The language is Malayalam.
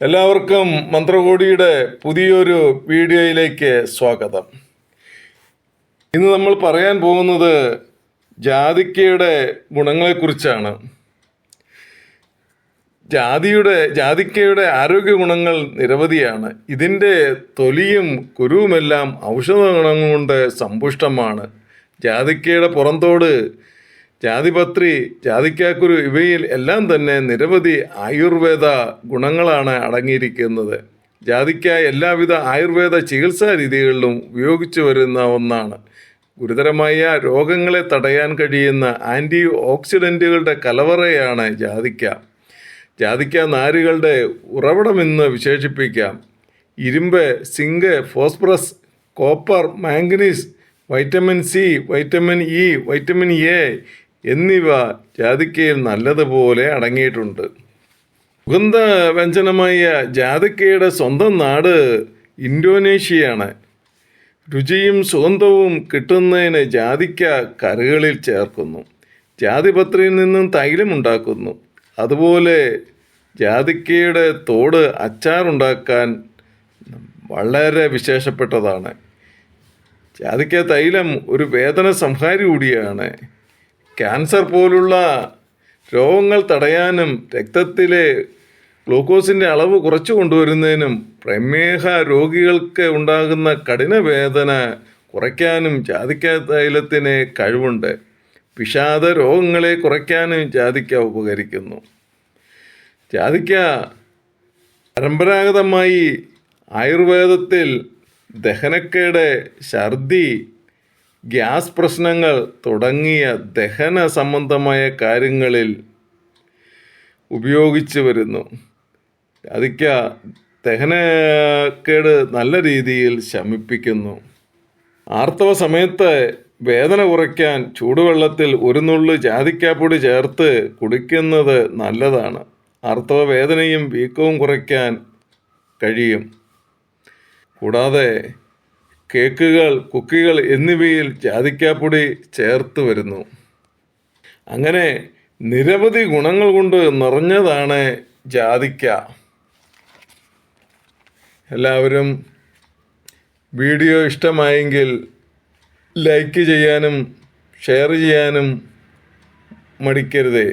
എല്ലാവർക്കും മന്ത്രകോടിയുടെ പുതിയൊരു വീഡിയോയിലേക്ക് സ്വാഗതം. ഇന്ന് നമ്മൾ പറയാൻ പോകുന്നത് ജാതിക്കയുടെ ഗുണങ്ങളെക്കുറിച്ചാണ്. ജാതിയുടെ ജാതിക്കയുടെ ആരോഗ്യ ഗുണങ്ങൾ നിരവധിയാണ്. ഇതിന്റെ തൊലിയും കുരുവുമെല്ലാം ഔഷധ ഗുണങ്ങൾ കൊണ്ട് സമ്പുഷ്ടമാണ്. ജാതിക്കയുടെ പുറന്തോട് ജാതിപത്രി ജാതിക്കാക്കുരു ഇവയിൽ എല്ലാം തന്നെ നിരവധി ആയുർവേദ ഗുണങ്ങളാണ് അടങ്ങിയിരിക്കുന്നത്. ജാതിക്ക എല്ലാവിധ ആയുർവേദ ചികിത്സാ രീതികളിലും ഉപയോഗിച്ചു വരുന്ന ഒന്നാണ്. ഗുരുതരമായ രോഗങ്ങളെ തടയാൻ കഴിയുന്ന ആന്റി ഓക്സിഡന്റുകളുടെ കലവറയാണ് ജാതിക്ക. ജാതിക്ക നാരുകളുടെ ഉറവിടമെന്ന് വിശേഷിപ്പിക്കാം. ഇരുമ്പ് zinc phosphorus copper manganese vitamin C vitamin E vitamin A എന്നിവ ജാതിക്കയിൽ നല്ലതുപോലെ അടങ്ങിയിട്ടുണ്ട്. സുഗന്ധ വ്യഞ്ജനമായ ജാതിക്കയുടെ സ്വന്തം നാട് ഇൻഡോനേഷ്യയാണ് രുചിയും സുഗന്ധവും കിട്ടുന്നതിന് ജാതിക്ക കറികളിൽ ചേർക്കുന്നു. ജാതിപത്രിയിൽ നിന്നും തൈലം ഉണ്ടാക്കുന്നു. അതുപോലെ ജാതിക്കയുടെ തോട് അച്ചാറുണ്ടാക്കാൻ വളരെ വിശേഷപ്പെട്ടതാണ്. ജാതിക്ക തൈലം ഒരു വേദന സംഹാരി കൂടിയാണ്. ക്യാൻസർ പോലുള്ള രോഗങ്ങൾ തടയാനും രക്തത്തിലെ ഗ്ലൂക്കോസിന്റെ അളവ് കുറച്ചു കൊണ്ടുവരുന്നതിനും പ്രമേഹ രോഗികൾക്ക് ഉണ്ടാകുന്ന കഠിനവേദന കുറയ്ക്കാനും ജാതിക്ക തൈലത്തിന് കഴിവുണ്ട്. വിഷാദ രോഗങ്ങളെ കുറയ്ക്കാനും ജാതിക്ക ഉപകരിക്കുന്നു. ജാതിക്ക പരമ്പരാഗതമായി ആയുർവേദത്തിൽ ദഹനക്കേട് ഛർദി ഗ്യാസ് പ്രശ്നങ്ങൾ തുടങ്ങിയ ദഹന സംബന്ധമായ കാര്യങ്ങളിൽ ഉപയോഗിച്ചു വരുന്നു. അതിക്ക ദഹനക്കേട് നല്ല രീതിയിൽ ശമിപ്പിക്കുന്നു. ആർത്തവ സമയത്ത് വേദന കുറയ്ക്കാൻ ചൂടുവെള്ളത്തിൽ ഒരു നുള്ളു ജാതിക്കാപ്പൊടി ചേർത്ത് കുടിക്കുന്നത് നല്ലതാണ്. ആർത്തവ വേദനയും വീക്കവും കുറയ്ക്കാൻ കഴിയും. കൂടാതെ കേക്കുകൾ കുക്കികൾ എന്നിവയിൽ ജാതിക്കാപ്പൊടി ചേർത്ത് വരുന്നു. അങ്ങനെ നിരവധി ഗുണങ്ങൾ കൊണ്ട് നിറഞ്ഞതാണ് ജാതിക്ക. എല്ലാവരും വീഡിയോ ഇഷ്ടമായെങ്കിൽ ലൈക്ക് ചെയ്യാനും ഷെയർ ചെയ്യാനും മടിക്കരുതേ.